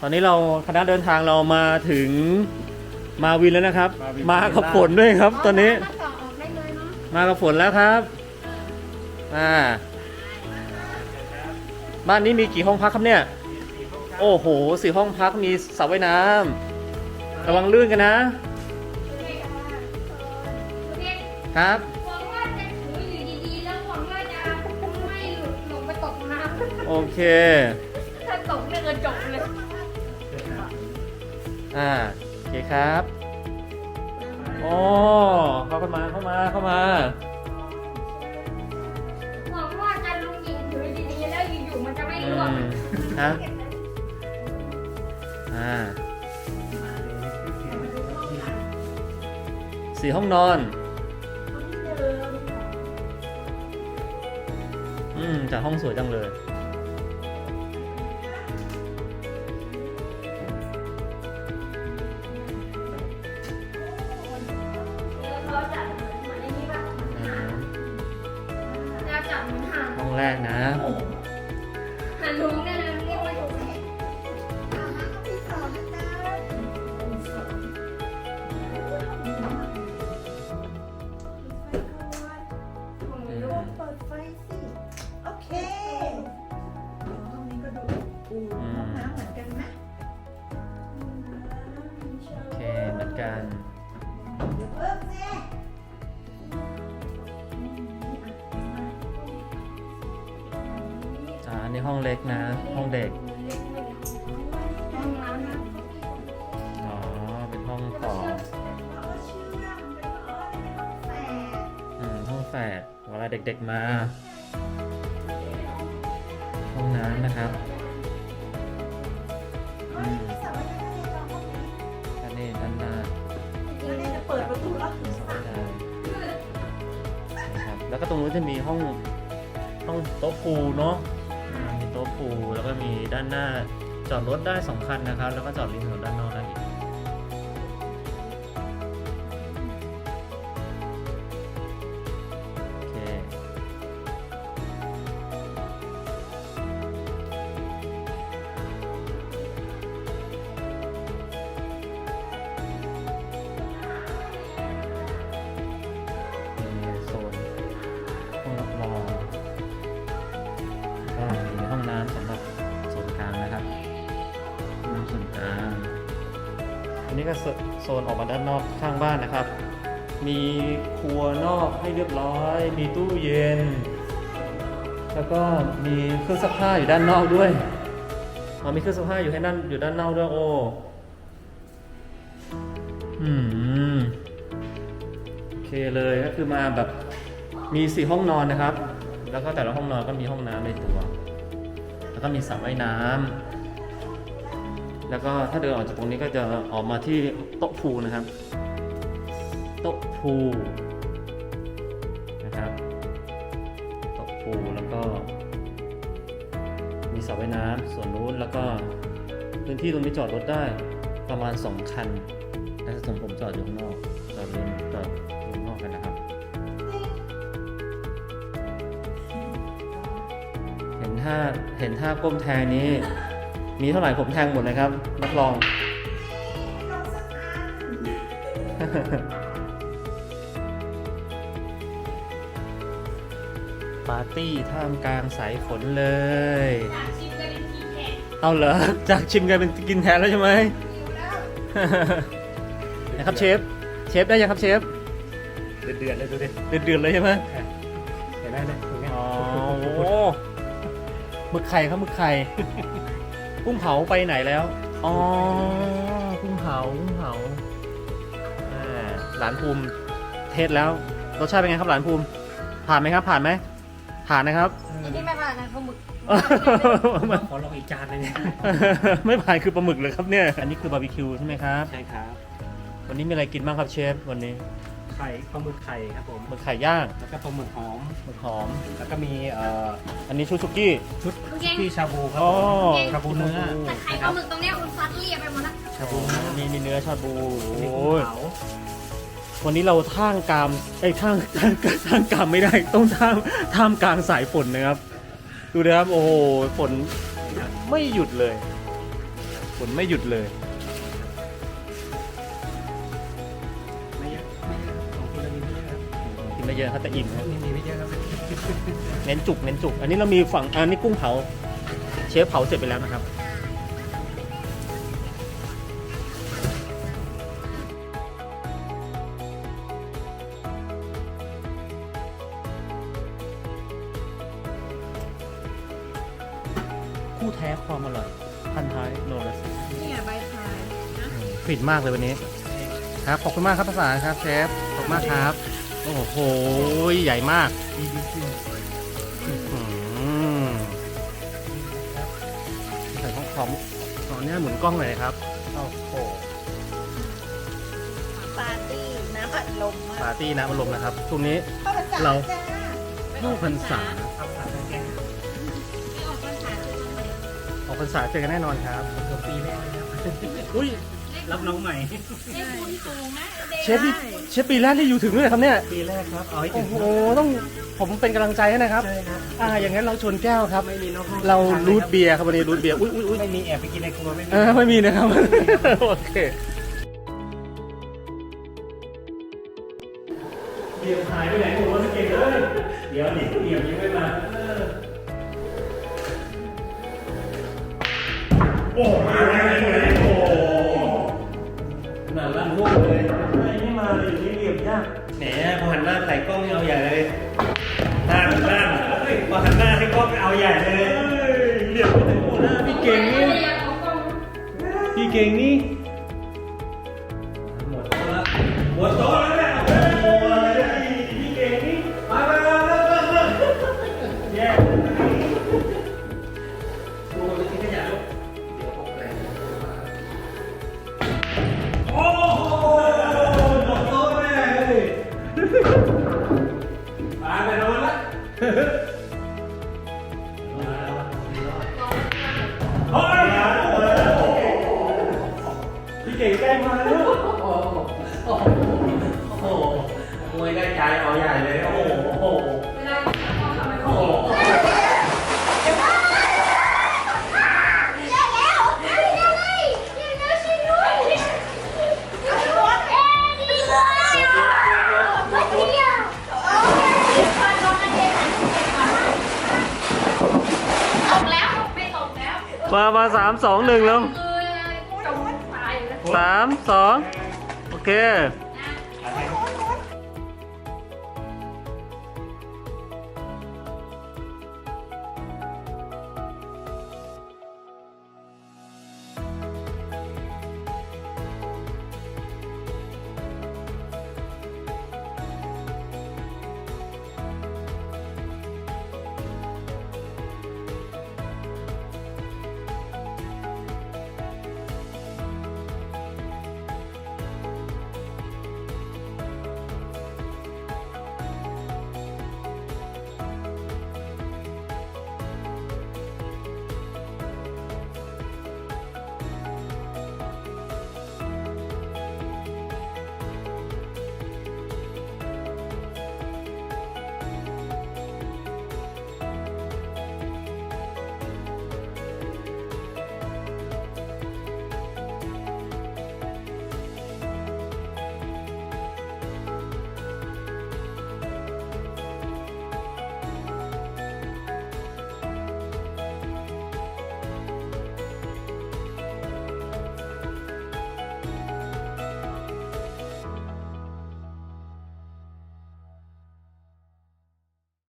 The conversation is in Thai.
ตอนนี้เราคณะเดินทางเรามาถึงมาวินแล้วนะครับ มาวินมากับฝนด้วยครับ ตอนนี้มาต่อออกได้เลยเนาะมากับฝนแล้วครับอ่าบ้านนี้มีกี่ห้องพักครับเนี่ย โอ้โหสี่ห้องพักมีสระว่ายน้ำระวังลื่นกันนะเด็กครับหวังว่าจะถืออยู่ดีๆแล้วหวังว่าจะไม่หลุดลงไปตกน้โอเคำถ้าตกเนี่ยก็จบเลย อ่าโอเคครับโอ้เข้ากันมาเข้ามาเข้ามาหวังว่าจะลุงหญิงถือดีๆแล้วอยู่ๆมันจะไม่อืร่วงมฮะอ่าสี่ห้องนอน อืมจากห้องสวยจังเลย้งแรกนะ หันลุงเนี่ ห้องเล็กนะ ห้องเด็ก อ๋อ เป็นห้องต่ออืมห้องแฝดเวลาเด็กๆมา ห้องน้ำนะครับเฮ้ยมีสระว่ายน้ำในห้องนี้ด้านนี้ด้านหน้าแล้วเนี่ยจะเปิดประตูแล้วได้นะครับ แล้วก็ตรงนู้นจะมีห้อง ห้องโต๊ะพูเนาะ อ่ามีโต๊ะพูลแล้วก็มีด้านหน้าจอดรถได้สองคันนะครับ แล้วก็จอดริมถนนด้านนอก ก็โซนออกมาด้านนอกข้างบ้านนะครับ มีครัวนอกให้เรียบร้อย มีตู้เย็น แล้วก็มีเครื่องซักผ้าอยู่ด้านนอกด้วยอ๋อมีเครื่องซักผ้าอยู่ให้ด้านอยู่ด้านนอกด้วยโอ้อืมโอเคเลยก็คือมาแบบมีสี่ห้องนอนนะครับ แล้วก็แต่ละห้องนอนก็มีห้องน้ำในตัว แล้วก็มีสระว่ายน้ำ แล้วก็ถ้าเดินออกจากตรงนี้ก็จะออกมาที่โต๊ะพูนะครับ โต๊ะพูนะครับโต๊ะพูแล้วก็ มีสระว่ายน้ำส่วนนู้นแล้วก็พื้นที่ตรงนี้จอดรถได้ประมาณ 2 คันแต่ส่วนผมจอดอยู่ข้างนอกจอดเล่นจอดอยู่ข้างนอกกันนะครับ เห็นท่าเห็นท่าก้มแทงนี้ มีเท่าไหร่ผมแทงหมดเลยครับรับรองลงสักอันปาร์ตี้ท่ามกลางสายฝนเลยจากชิมกันเป็นทีแขกเอาเหรอ จากชิมกลายเป็นกินแทนแล้วใช่ไหมนะครับเชฟ เชฟได้ยังครับเชฟ เดือดเดือดเลยดูดิ เดือดๆเลยใช่ไหมเห็นได้เลยตรงเนี้ยอ๋อโอ้โหหมึกไข่ครับหมึกไข่ กุ้งเผาไปไหนแล้ว อ๋อ กุ้งเผา กุ้งเผาอ่าหลานภูมิเทสแล้ว รสชาติเป็นไงครับหลานภูมิ ผ่านไหมครับ ผ่านไหม ผ่านนะครับ อันนี้ไม่ผ่านนะเขาหมึกขอลองอีกจานเลยเนี่ยไม่ผ่านคือปลาหมึกเลยครับเนี่ย อันนี้คือบาร์บีคิวใช่ไหมครับ ใช่ครับ วันนี้มีอะไรกินบ้างครับเชฟวันนี้ ไข่ปลาหมึกไข่ครับผมหมึกไข่ย่างแล้วก็ปลาหมึกหอม หมึกหอม แล้วก็มีเอ่ออันนี้ชุดสุกี้ ชุดโอเคที่ชาบูครับอ๋อผมชาบูเนื้อแต่ไข่ปลาหมึกตรงเนี้ยคุณซัดเรียบไปหมดแล้วชาบูเนื้อมีมีเนื้อชาบูมีโอ้กุ้งยเผาวันนี้เราท่างกลามไอ้ยท่างท่างท่างกลามไม่ได้ต้องท่ามท่ามกลางสายฝนนะครับ ดูนะครับโอ้โหฝนไม่หยุดเลยฝนไม่หยุดเลย ไม่เยอะเขาจะอิ่มนะนี่มีไม่เยอะครับเน้นจุกเน้นจุก อันนี้เรามีฝั่งอันนี้กุ้งเผา เชฟเผาเสร็จไปแล้วนะครับคู่แท้ความอร่อยพันท้ายโนรัสเนี่ยใบพายนะกลิ่นมากเลยวันนี้ ครับ ขอบคุณมากครับภาษาครับเชฟ ขอบคุณมากครับ โอ้โห ใหญ่มากมีดีขึ้นอืมใส่ของของขอเนี่ยหมุนกล้องหน่อยครับ โอ้โห ปาร์ตี้น้ำอัดลมมาปาร์ตี้น้ำอารมณ์นะครับช่วงนี้เข้าพรรษาเราจ้าลูกพรรษาครับสามแก้วไม่ออกภาษาคือทำไมออกพรรษาเจอกันแน่นอนครับตัวปีแรกเลยครับอุ้ย รับน้องใหม่ ได้คุณสูงนะเด็กเชฟนี่เชฟปีแรกที่อยู่ถึงด้วยเหรอครับเนี่ย ปีแรกครับ เอาให้ถึโอ้งโหต้องผมเป็นกำลังใจให้นะครับ ใช่ครับ อ่าอย่างนั้นเราชนแก้วครับ ไม่มีน้องเรารูทเบียร์ครับวันนี้รูทเบียร์อุ้ยอุ้ยอุ้ยไม่มีแอบไปกินในครัวไม่มี เออไม่มีนะครับ โอเคเบียร์หายไปไหนผมว่าจะเก่งเลยเดี๋ยวนี่เบียร์ยังไม่มาโอ้โหมาไหนไหนโอ้ แหมพอหันหน้าใส่กล้องนี่เอาใหญ่เลยนั่นนั่นพอหันหน้าให้กล้องเอาใหญ่เลยเรียบไปโอ้หน้าพี่เก่งนี่พี่เก่งนี่ เฮ้ยพี่เก่งใกล้มาแล้วโอ้โหโอ้โหมวยได้ใจเอาใหญ่เลย มามาสามสองหนึ่งแล้วคือจมตายอยู่แล้วสามสองโอเคนะ